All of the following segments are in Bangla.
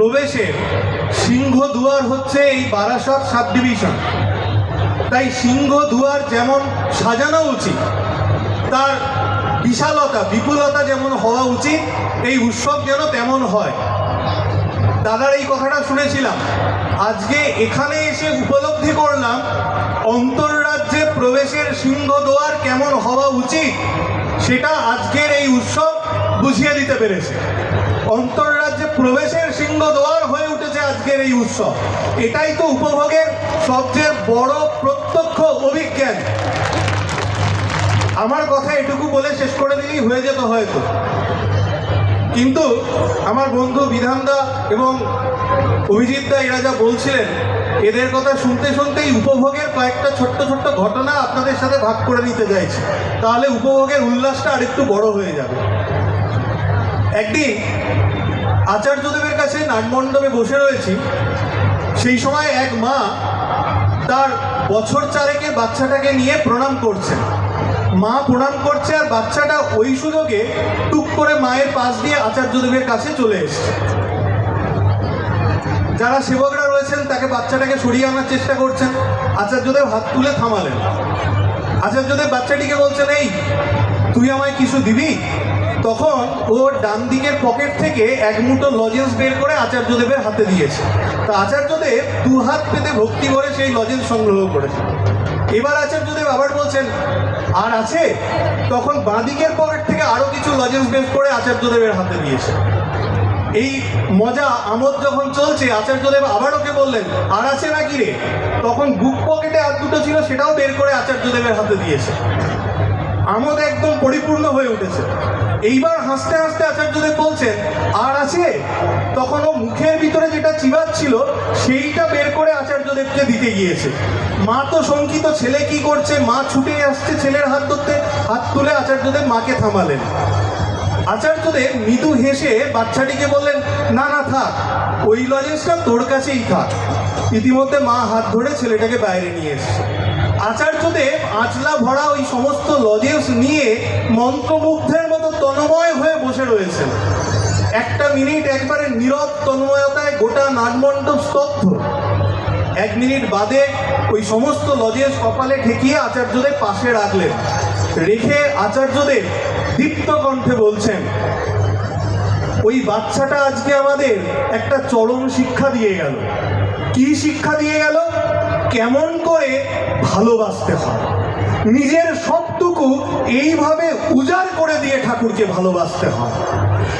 প্রবেশের সিংহ দুয়ার হচ্ছে এই বারাসত সাব ডিভিশন তাই সিংহ দুয়ার যেমন সাজানো উচিত, তার বিশালতা, বিপুলতা যেমন হওয়া উচিত, এই উৎসব যেন তেমন হয়। দাদার এই কথাটা শুনেছিলাম। আজকে এখানে এসে উপলব্ধি করলাম, অন্তর্রাজ্যে প্রবেশের সিংহদুয়ার কেমন হওয়া উচিত, সেটা আজকের এই উৎসব বুঝিয়ে দিতে পেরেছে। অন্তর্রাজ্যে প্রবেশের সিংহদুয়ার হয়ে উঠেছে আজকের এই উৎসব। এটাই তো উপভোগের সবচেয়ে বড় প্রত্যক্ষ অভিজ্ঞান। আমার কথা এটুকু বলে শেষ করে দিলেই হয়ে যেত হয়তো। কিন্তু আমার বন্ধু বিধানদা এবং অভিজিৎদা এরা যা বলছিলেন, এদের কথা শুনতে শুনতেই উপভোগের কয়েকটা ছোট্ট ছোট্ট ঘটনা আপনাদের সাথে ভাগ করে নিতে চাইছি। তাহলে উপভোগের উল্লাসটা আরেকটু বড় হয়ে যাবে। একদিন আচার্যদেবের কাছে নাটমণ্ডপে বসে রয়েছি। সেই সময় এক মা তার বছর চারেকের বাচ্চাটাকে নিয়ে প্রণাম করছে। মা প্রণাম করছে আর বাচ্চাটা ওই সুযোগে টুক করে মায়ের পাশ দিয়ে আচার্যদেবের কাছে চলে এসছে। যারা সেবকরা রয়েছেন, তাকে বাচ্চাটাকে সরিয়ে আনার চেষ্টা করছেন। আচার্যদেব হাত তুলে থামালেন। আচার্যদেব বাচ্চাটিকে বলছেন, এই, তুই আমায় কিছু দিবি? তখন ওর ডান দিকের পকেট থেকে এক মুঠো লজেন্স বের করে আচার্যদেবের হাতে দিয়েছে। তা আচার্যদেব দু হাত পেতে ভক্তি করে সেই লজেন্স সংগ্রহ করেছে এবার আচার্যদেব আবার বলছেন, আর আছে? তখন বাঁ দিকের পকেট থেকে আরও কিছু লজেন্স বের করে আচার্যদেবের হাতে দিয়েছে। এই মজা আমোদ যখন চলছে, আচার্যদেব আবার ওকে বললেন, আর আছে নাকি রে? তখন বুক পকেটে আর দুটো ছিল, সেটাও বের করে আচার্যদেবের হাতে দিয়েছে। আমোদ একদম পরিপূর্ণ হয়ে উঠেছে। এইবার হাসতে হাসতে আচার্যদেব বলছেন, আর আছে? তখন ও মুখের ভিতরে যেটা চিবাচ্ছিল, সেইটা বের করে আচার্যদেবকে দিতে গিয়েছে। মা তো শঙ্কিত, ছেলে কি করছে? মা ছুটে আসছে ছেলের হাত ধরতে, হাত তুলে আচার্যদেব মাকে থামালেন। আচার্যদেব মৃদু হেসে বাচ্চাটিকে বললেন, না না, থাক, ওই লজেন্সটা তোর কাছেই থাক। ইতিমধ্যে মা হাত ধরে ছেলেটাকে বাইরে নিয়ে এসছে। আচার্যদেব আঁচলা ভরা ওই সমস্ত লজেন্স নিয়ে মন্ত্রমুগ্ধের মতো তন্ময় হয়ে বসে রয়েছেন। একটা মিনিট একবারে নীরব তন্ময়তায় গোটা নাটমণ্ডপ স্তব্ধ। এক মিনিট বাদে ওই সমস্ত লজেন্স কপালে ঠেকিয়ে আচার্যদেব পাশে রাখলেন। রেখে আচার্যদেব দীপ্ত কণ্ঠে বলছেন, ওই বাচ্চাটা আজকে আমাদের একটা চরম শিক্ষা দিয়ে গেল। কি শিক্ষা দিয়ে গেল? কেমন করে ভালোবাসতে হয়? নিজের সবটুকু এইভাবে উজাড় করে দিয়ে ঠাকুরকে ভালোবাসতে হয়।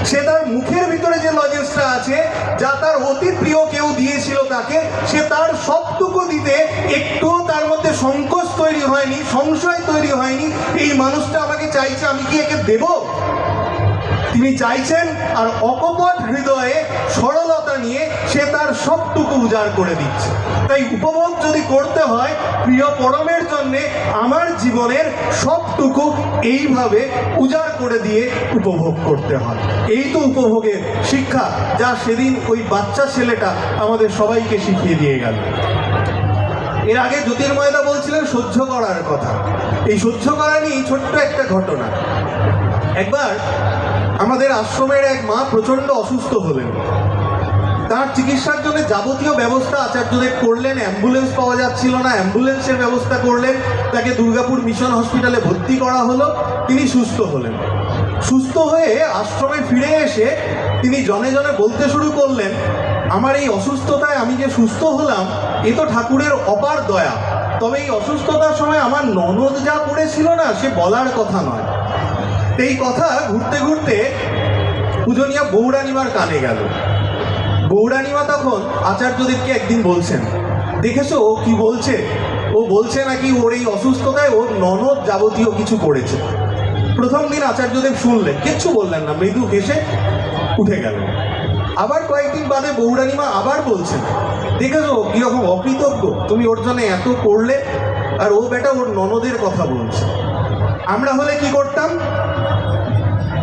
সে তার মুখের ভিতরে যে লজেন্সটা আছে, যা তার অতি প্রিয় কেউ দিয়েছিল তাকে, সে তার সবটুকু দিতে একটুও তার মধ্যে সংকোচ তৈরি হয়নি, সংশয় তৈরি হয়নি। এই মানুষটা আমাকে চাইছে, আমি কি একে দেবো? তিনি চাইছেন আর অকপট হৃদয়ে সরলতা নিয়ে সে তার সবটুকু উজাড় করে দিচ্ছে। তাই উপভোগ যদি করতে হয়, প্রিয় পরমের জন্যে আমার জীবনের সবটুকু এইভাবে উজাড় করে দিয়ে উপভোগ করতে হয়। এই তো উপভোগের শিক্ষা যা সেদিন ওই বাচ্চা ছেলেটা আমাদের সবাইকে শিখিয়ে দিয়ে গেল। এর আগে জ্যোতির্ময়দা বলছিলেন সহ্য করার কথা। এই সহ্য করা নিয়ে ছোট্ট একটা ঘটনা। একবার আমাদের আশ্রমের এক মা প্রচণ্ড অসুস্থ হলেন। তার চিকিৎসার জন্য যাবতীয় ব্যবস্থা আচার্যদেব করলেন, অ্যাম্বুলেন্স পাওয়া যাচ্ছিল না, অ্যাম্বুলেন্সের ব্যবস্থা করলেন, তাকে দুর্গাপুর মিশন হসপিটালে ভর্তি করা হলো, তিনি সুস্থ হলেন। সুস্থ হয়ে আশ্রমে ফিরে এসে তিনি জনে জনে বলতে শুরু করলেন, আমার এই অসুস্থতায় আমি যে সুস্থ হলাম, এ তো ঠাকুরের অপার দয়া। তবে এই অসুস্থতার সময় আমার ননদ যা করেছিল না, সে বলার কথা নয়। এই কথা ঘুরতে ঘুরতে পূজনীয় বৌরানিমার কানে গেল। বৌরানিমা তখন আচার্যদেবকে একদিন বলছেন, দেখেছ ও কি বলছে? ও বলছে নাকি ওর এই অসুস্থতায় ওর ননদ যাবতীয় কিছু করেছে। প্রথম দিন আচার্যদেব শুনলেন, কিচ্ছু বললেন না, মৃদু হেসে উঠে গেল। আবার কয়েকদিন বাদে বৌরানিমা আবার বলছেন, দেখেছ কীরকম অকৃতজ্ঞ, তুমি ওর জন্য এত করলে আর ও বেটা ওর ননদের কথা বলছে। আমরা হলে কি করতাম?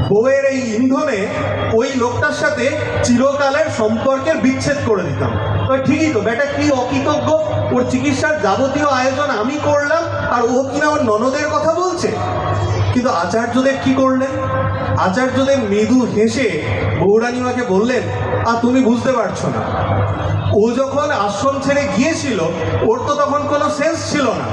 বউয়ের এই ইন্ধনে ওই লোকটার সাথে চিরকালের সম্পর্কের বিচ্ছেদ করে দিতাম। ঠিকই তো, বেটা কি অকৃতজ্ঞ? ওর চিকিৎসার যাবতীয় আয়োজন আমি করলাম, আর ও কিনা ওর ননদের কথা বলছে? কিন্তু আচার্যদেব কি করলেন? আচার্যদেব মৃদু হেসে বৌরানীমাকে বললেন, আর তুমি বুঝতে পারছ না। ও যখন আশ্রম ছেড়ে গিয়েছিল, ওর তো তখন কোনো সেন্স ছিল না।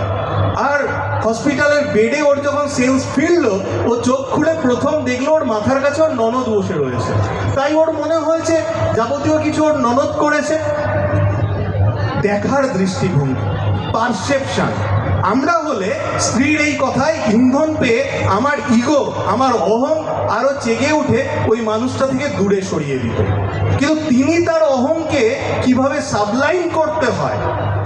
আর হসপিটালের বেডে ওর যখন সেন্স ফিরল, ও চোখ খুলে প্রথম দেখল ওর মাথার কাছে ওর ননদ বসে রয়েছে। তাই ওর মনে হয়েছে, যাবতীয় কিছু ওর ননদ করেছে। দেখার দৃষ্টিভঙ্গি পারসেপশন আমরা হলে স্ত্রীর এই কথায় ইন্ধন পেয়ে আমার ইগো আমার অহং আরও জেগে উঠে ওই মানুষটা থেকে দূরে সরিয়ে দিত। কিন্তু তিনি তার অহংকে কীভাবে সাবলাইন করতে হয়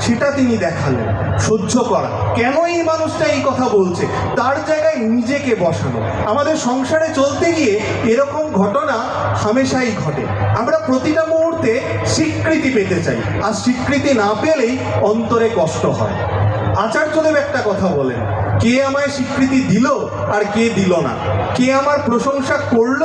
সেটা তিনি দেখালেন, সহ্য করা। কেন এই মানুষটা এই কথা বলছে? তার জায়গায় নিজেকে বসানো। আমাদের সংসারে চলতে গিয়ে এরকম ঘটনা হামেশাই ঘটে। আমরা প্রতিটা মুহূর্তে স্বীকৃতি পেতে চাই। আর স্বীকৃতি না পেলেই অন্তরে কষ্ট হয়। আচার্যদেব একটা কথা বলেন। কে আমায় স্বীকৃতি দিল আর কে দিল না? কে আমার প্রশংসা করল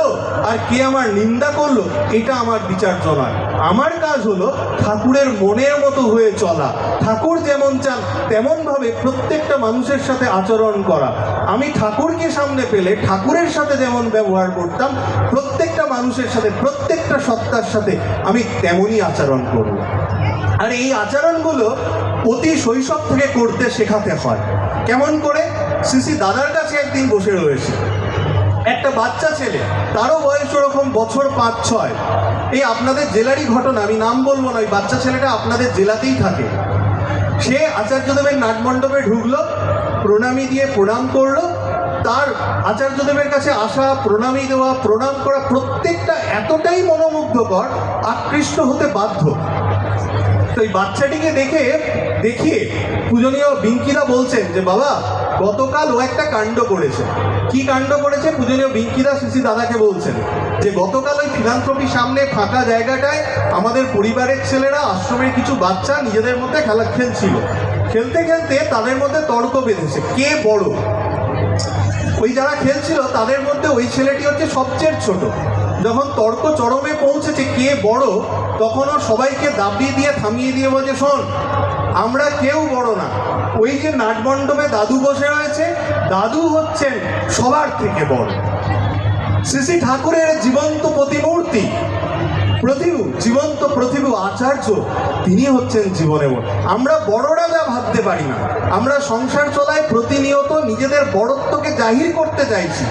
আর কে আমার নিন্দা করল, এটা আমার বিচার্য নয় আমার কাজ হলো ঠাকুরের মনের মতো হয়ে চলা। ঠাকুর যেমন চান, তেমনভাবে প্রত্যেকটা মানুষের সাথে আচরণ করা। আমি ঠাকুরকে সামনে পেলে ঠাকুরের সাথে যেমন ব্যবহার করতাম, প্রত্যেকটা মানুষের সাথে, প্রত্যেকটা সত্তার সাথে আমি তেমনই আচরণ করব। আর এই আচরণগুলো অতি শৈশব থেকে করতে শেখাতে হয়। কেমন করে? সিসি দাদার কাছে একদিন বসে রয়েছে। একটা বাচ্চা ছেলে, তারও বয়স ওরকম বছর পাঁচ ছয় এই আপনাদের জেলারই ঘটনা, আমি নাম বলব না, ওই বাচ্চা ছেলেটা আপনাদের জেলাতেই থাকে। সে আচার্যদেবের নাটমণ্ডপে ঢুকলো, প্রণামী দিয়ে প্রণাম করল। তার আচার্যদেবের কাছে আসা, প্রণামী দেওয়া, প্রণাম করা প্রত্যেকটা এতটাই মনোমুগ্ধকর, আকৃষ্ট হতে বাধ্য। তো এই বাচ্চাটিকে দেখে দেখিয়ে পূজনীয় বিঙ্কিদা বলছেন যে, বাবা, গতকাল ও একটা কাণ্ড করেছে। কি কাণ্ড করেছে? পূজনীয় বিঙ্কিদা শিশি দাদাকে বলছেন যে, গতকাল ওই ফিলান্থ্রপি সামনে ফাঁকা জায়গাটায় আমাদের পরিবারের ছেলেরা আশ্রমের কিছু বাচ্চা নিজেদের মধ্যে খেলা খেলছিল। খেলতে খেলতে তাদের মধ্যে তর্ক বেঁধেছে। কে বড়? ওই যারা খেলছিল, তাদের মধ্যে ওই ছেলেটি হচ্ছে সবচেয়ে ছোট। যখন তর্ক চরমে পৌঁছেছে কে বড়, তখন ও সবাইকে দাবিয়ে দিয়ে থামিয়ে দিয়ে বলছে, শোন আমরা কেউ বড় না। ওই যে নাটমণ্ডপে দাদু বসে রয়েছে, দাদু হচ্ছেন সবার থেকে বড়। শ্রী ঠাকুরের জীবন্ত প্রতিমূর্তি, প্রতিভু, জীবন্ত প্রতিভু আচার্য, তিনি হচ্ছেন জীবনে বড়। আমরা বড়রা যা ভাবতে পারি না। আমরা সংসার চলায় প্রতিনিয়ত নিজেদের বড়ত্বকে জাহির করতে চাইছি।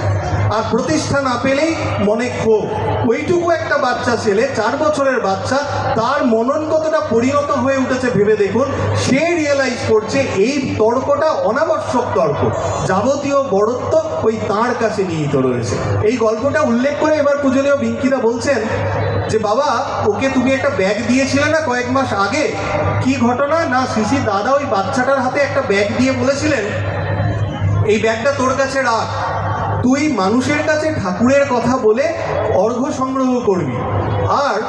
আর প্রতিষ্ঠা না পেলেই মনে ক্ষোভ। ওইটুকু একটা বাচ্চা ছেলে, চার বছরের বাচ্চা, তার মনন কতটা পরিণত হয়ে উঠেছে ভেবে দেখুন, সে রিয়েলাইজ করছে এই তর্কটা অনাবশ্যক তর্ক। যাবতীয় বড়ত্ব ওই তার কাছে নিহিত রয়েছে। এই গল্পটা উল্লেখ করে এবার পূজনীয় বিঙ্কিদা বলছেন যে, বাবা, ওকে তুমি একটা ব্যাগ দিয়েছিলে না কয়েক মাস আগে? কি ঘটনা? না শিশি দাদা ওই বাচ্চাটার হাতে একটা ব্যাগ দিয়ে বলেছিলেন, এই ব্যাগটা তোর কাছে রাখ। তুই মানুষের কাছে ঠাকুরের কথা বলে অর্ঘ্য সংগ্রহ করবি। আর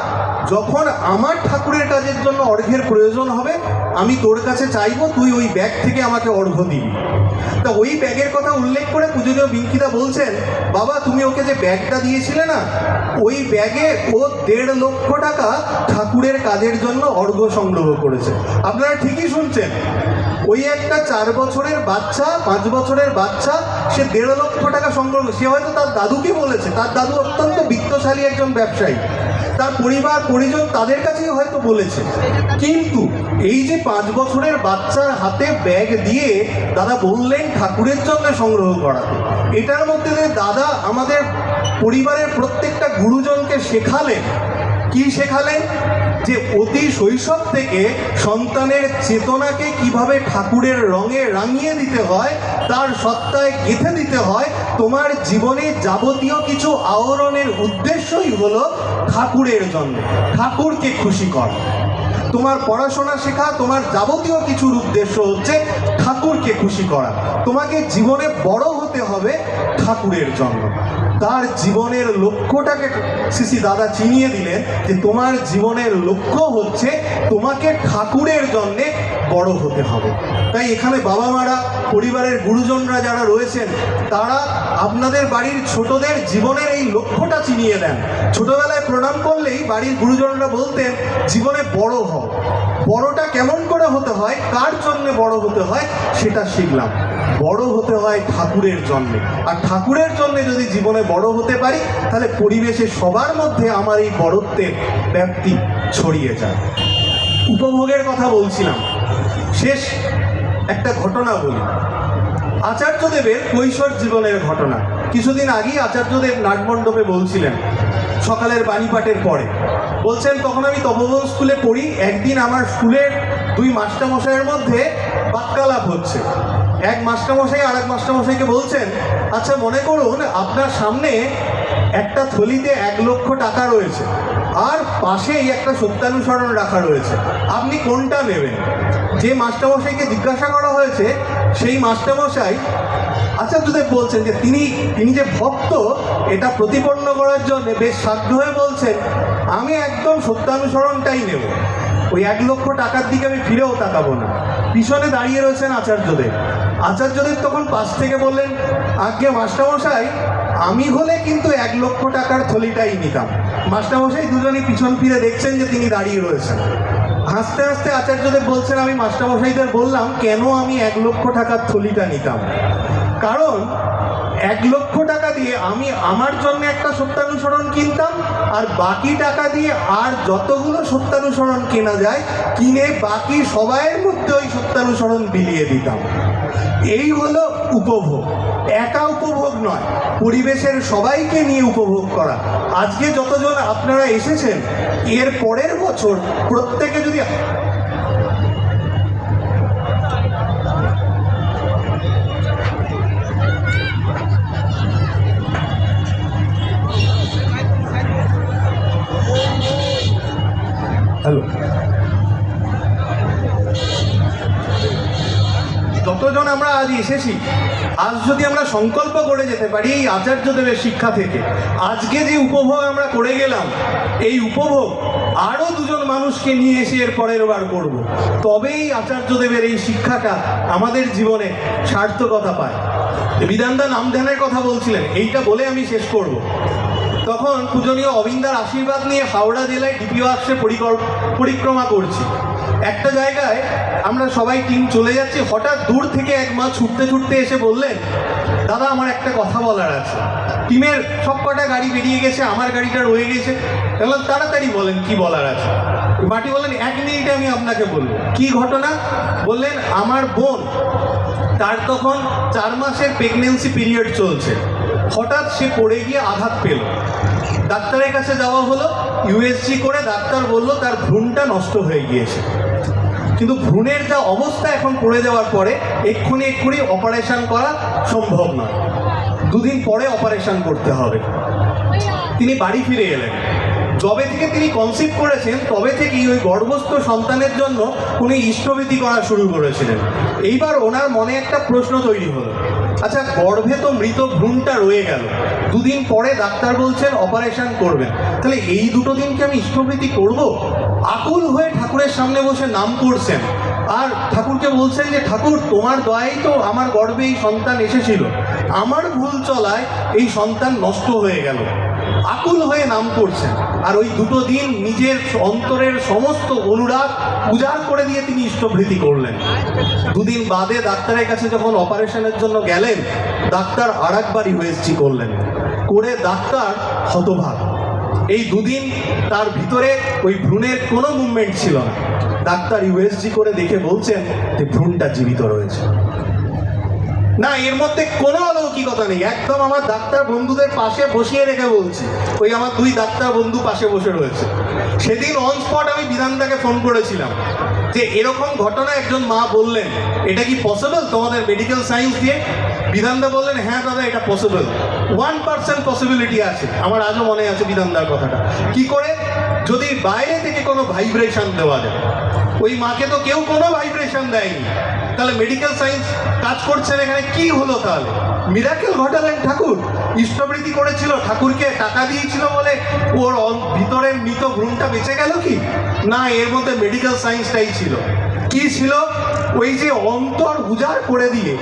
যখন আমার ঠাকুরের কাজের জন্য অর্ঘ্যের প্রয়োজন হবে, আমি তোর কাছে চাইব তুই ওই ব্যাগ থেকে আমাকে অর্ঘ্য দিবি। তা ওই ব্যাগের কথা উল্লেখ করে পূজনীয় বিঙ্কিদা বলছেন, বাবা, তুমি ওকে যে ব্যাগটা দিয়েছিলে না, ওই ব্যাগে ও দেড় লক্ষ টাকা ঠাকুরের কাজের জন্য অর্ঘ্য সংগ্রহ করেছে। আপনারা ঠিকই শুনছেন। ওই একটা চার বছরের বাচ্চা, পাঁচ বছরের বাচ্চা, সে দেড় লক্ষ টাকা সংগ্রহ সে হয়তো তার দাদুকে বলেছে, তার দাদু অত্যন্ত বিত্তশালী একজন ব্যবসায়ী। তার পরিবার, পরিজন তাদের কাছেই হয়তো বলেছে। কিন্তু এই যে পাঁচ বছরের বাচ্চার হাতে ব্যাগ দিয়ে দাদা বললেন ঠাকুরের জন্য সংগ্রহ করাতে, এটার মধ্যে দিয়ে দাদা আমাদের পরিবারের প্রত্যেকটা গুরুজনকে শেখালেন। কি শেখালেন? যে অতি শৈশব থেকে সন্তানের চেতনাকে কীভাবে ঠাকুরের রঙে রাঙিয়ে দিতে হয়, তার সত্তায় গেঁথে দিতে হয়, তোমার জীবনে যাবতীয় কিছু আহরণের উদ্দেশ্যই হলো ঠাকুরের জন্য। ঠাকুরকে খুশি করা। তোমার পড়াশোনা শেখা, তোমার যাবতীয় কিছুর উদ্দেশ্য হচ্ছে ঠাকুরকে খুশি করা। তোমাকে জীবনে বড় হতে হবে ঠাকুরের জন্য তার জীবনের লক্ষ্যটাকে সিসি দাদা চিনিয়ে দিলেন যে তোমার জীবনের লক্ষ্য হচ্ছে তোমাকে ঠাকুরের জন্যে বড় হতে হবে। তাই এখানে বাবা মারা পরিবারের গুরুজনরা যারা রয়েছেন, তারা আপনাদের বাড়ির ছোটদের জীবনের এই লক্ষ্যটা চিনিয়ে দেন। ছোটবেলায় প্রণাম করলেই বাড়ির গুরুজনরা বলতেন, জীবনে বড় হও। বড়টা কেমন করে হতে হয়, কার জন্য বড় হতে হয়, সেটা শিখলাম। বড় হতে হয় ঠাকুরের জন্যে। আর ঠাকুরের জন্যে যদি জীবনে বড় হতে পারি, তাহলে পরিবেশে সবার মধ্যে আমার এই বড়ত্বের ব্যাপ্তি ছড়িয়ে যায়। উপভোগের কথা বলছিলাম। শেষ একটা ঘটনা বলি। আচার্যদেবের কৈশোর জীবনের ঘটনা। কিছুদিন আগেই আচার্যদেব নাটমণ্ডপে বলছিলেন, সকালের বাণীপাঠের পরে। বলছেন, তখন আমি তপবন স্কুলে পড়ি, একদিন আমার স্কুলের দুই মাস্টারমশাইয়ের মধ্যে বাক্যালাপ হচ্ছে। এক মাস্টারমশাই আর এক মাস্টারমশাইকে বলছেন আচ্ছা মনে করুন, আপনার সামনে একটা থলিতে এক লক্ষ টাকা রয়েছে, আর পাশেই একটা সত্যানুসরণ রাখা রয়েছে। আপনি কোনটা নেবেন? যে মাস্টারমশাইকে জিজ্ঞাসা করা হয়েছে, সেই মাস্টারমশাই আচ্ছা আচার্যদেব বলছেন যে তিনি তিনি যে ভক্ত, এটা প্রতিপন্ন করার জন্য বেশ সাধ্য হয়ে বলছেন, আমি একদম সত্যানুসরণটাই নেব। ওই এক লক্ষ টাকার দিকে আমি ফিরেও তাকাবো না। পিছনে দাঁড়িয়ে রয়েছেন আচার্যদেব। আচার্যদেব তখন পাশ থেকে বললেন, আজ্ঞে মাস্টারমশাই, আমি হলে কিন্তু এক লক্ষ টাকার থলিটাই নিতাম। মাস্টারমশাই দুজনে পিছন ফিরে দেখছেন যে তিনি দাঁড়িয়ে রয়েছেন। হাসতে হাসতে আচার্যদেব বলছেন, আমি মাস্টারমশাইদের বললাম, কেন আমি এক লক্ষ টাকার থলিটা নিতাম? কারণ, এক লক্ষ টাকা দিয়ে আমি আমার জন্য একটা সত্যানুসরণ কিনতাম আর বাকি টাকা দিয়ে আর যতগুলো সত্যানুসরণ কেনা যায়, কিনে বাকি সবাইয়ের মধ্যে ওই সত্যানুসরণ বিলিয়ে দিতাম। এই হলো উপভোগ। একা উপভোগ নয়, পরিবেশের সবাইকে নিয়ে উপভোগ করা। আজকে যতজন আপনারা এসেছেন, এর পরের বছর প্রত্যেকে যদি যতজন এসেছি। আজ যদি আমরা সংকল্প করে যেতে পারি এই আচার্যদেবের শিক্ষা থেকে, আজকে যে উপভোগ আমরা করে গেলাম, এই উপভোগ আরও দুজন মানুষকে নিয়ে এসে এর পরের বার করব। তবেই আচার্যদেবের এই শিক্ষাটা আমাদের জীবনে সার্থকতা পায়। বিধানদা নাম ধ্যানের কথা বলছিলেন, এইটা বলে আমি শেষ করব। তখন পূজনীয় অবিন্দার আশীর্বাদ নিয়ে হাওড়া জেলায় ডিপিও আক্সে পরিক্রমা করছি। একটা জায়গায় আমরা সবাই টিম চলে যাচ্ছি। হঠাৎ দূর থেকে এক মা ছুটতে ছুটতে এসে বললেন, দাদা, আমার একটা কথা বলার আছে। টিমের সব কটা গাড়ি বেরিয়ে গেছে, আমার গাড়িটা রয়ে গেছে। বললাম তাড়াতাড়ি বলেন, কি বলার আছে? মাটি বললেন, এক মিনিটে আমি আপনাকে বলব। কি ঘটনা? বললেন, আমার বোন, তার তখন চার মাসের প্রেগনেন্সি পিরিয়ড চলছে। হঠাৎ সে পড়ে গিয়ে আঘাত পেল। ডাক্তারের কাছে যাওয়া হলো ইউএসজি করে ডাক্তার বলল, তার ভ্রূণটা নষ্ট হয়ে গিয়েছে। কিন্তু ভ্রূণের যা অবস্থা এখন পড়ে যাওয়ার পরে এক্ষুনি এক্ষুনি অপারেশন করা সম্ভব নয়। দুদিন পরে অপারেশন করতে হবে। তিনি বাড়ি ফিরে এলেন। যবে থেকে তিনি কনসিভ করেছেন, তবে থেকেই ওই গর্ভস্থ সন্তানের জন্য উনি ইষ্টভীতি করা শুরু করেছিলেন। এইবার ওনার মনে একটা প্রশ্ন তৈরি হলো। আচ্ছা গর্ভে তো মৃত ভ্রূণটা রয়ে গেল। দুদিন পরে ডাক্তার বলছেন অপারেশন করবেন। তাহলে এই দুটো দিনকে আমি ইষ্টভীতি করব? আকুল হয়ে ঠাকুরের সামনে বসে নাম করছেন। আর ঠাকুরকে বলছেন যে, ঠাকুর, তোমার দয়াই তো আমার গর্ভে এই সন্তান এসেছিল। আমার ভুল চলায় এই সন্তান নষ্ট হয়ে গেল। আকুল হয়ে নাম করছেন। আর ওই দুটো দিন নিজের অন্তরের সমস্ত অনুরাগ উজাড় করে দিয়ে তিনি ইষ্টভৃতি করলেন। দুদিন বাদে ডাক্তারের কাছে যখন অপারেশনের জন্য গেলেন, ডাক্তার আর একবার ইউএসজি করলেন। করে ডাক্তার হতভাগ। এই দুদিন তার ভিতরে ওই ভ্রূণের কোনো মুভমেন্ট ছিল না। ডাক্তার ইউএসজি করে দেখে বলছেন যে ভ্রূণটা জীবিত রয়েছে। না, এর মধ্যে কোনো অলৌকিকতা নেই। একদম আমার ডাক্তার বন্ধুদের পাশে বসিয়ে রেখে বলছি। ওই আমার দুই ডাক্তার বন্ধু পাশে বসে রয়েছে। সেদিন অন স্পট আমি বিধানদাকে ফোন করেছিলাম যে, এরকম ঘটনা একজন মা বললেন, এটা কি পসিবল তোমাদের মেডিকেল সায়েন্স দিয়ে? বিধানদা বললেন হ্যাঁ দাদা, এটা পসিবল ওয়ান পার্সেন্ট পসিবিলিটি আছে। আমার আজও মনে আছে বিধানদার কথাটা। কি করে? যদি বাইরে থেকে কোনো ভাইব্রেশন দেওয়া যায়। ওই মাকে তো কেউ কোনো ভাইব্রেশন দেয়নি। তাহলে মেডিকেল সায়েন্স কাজ করছেন এখানে, কি হলো তাহলে? মিরাকেল ঘটালেন ঠাকুর। ইষ্টবৃত্তি করেছিল, ঠাকুরকে টাকা দিয়েছিল বলে। ওর ভিতরের মৃত ভ্রূণটা বেঁচে গেল কি? না, এর মধ্যে মেডিকেল সায়েন্সটাই ছিল। কি ছিল? ওই যে অন্তর উজাড় করে দিয়ে,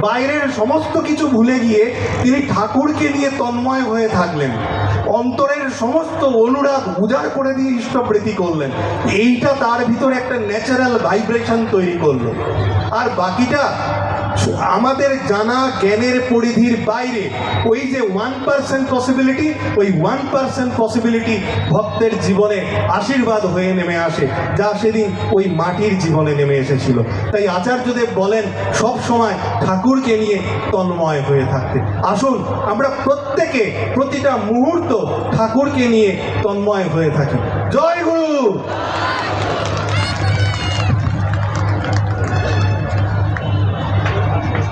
বাইরের সমস্ত কিছু ভুলে গিয়ে তিনি ঠাকুরকে নিয়ে তন্ময় হয়ে থাকলেন। অন্তরের সমস্ত অনুরাগ উজাড় করে দিয়ে ইষ্টপ্রীতি করলেন। এইটা তার ভিতরে একটা ন্যাচারাল ভাইব্রেশন তৈরি করল। আর বাকিটা আমাদের জানা জ্ঞানের পরিধির বাইরে ওই যে ওয়ান পার্সেন্ট পসিবিলিটি ওই ওয়ান পার্সেন্ট পসিবিলিটি ভক্তের জীবনে আশীর্বাদ হয়ে নেমে আসে, যা সেদিন ওই মাটির জীবনে নেমে এসেছিল। তাই আচার্যদেব বলেন, সব সময় ঠাকুরকে নিয়ে তন্ময় হয়ে থাকতে। আসুন, আমরা প্রত্যেকে প্রতিটা মুহূর্ত ঠাকুরকে নিয়ে তন্ময় হয়ে থাকি। জয় গুরু!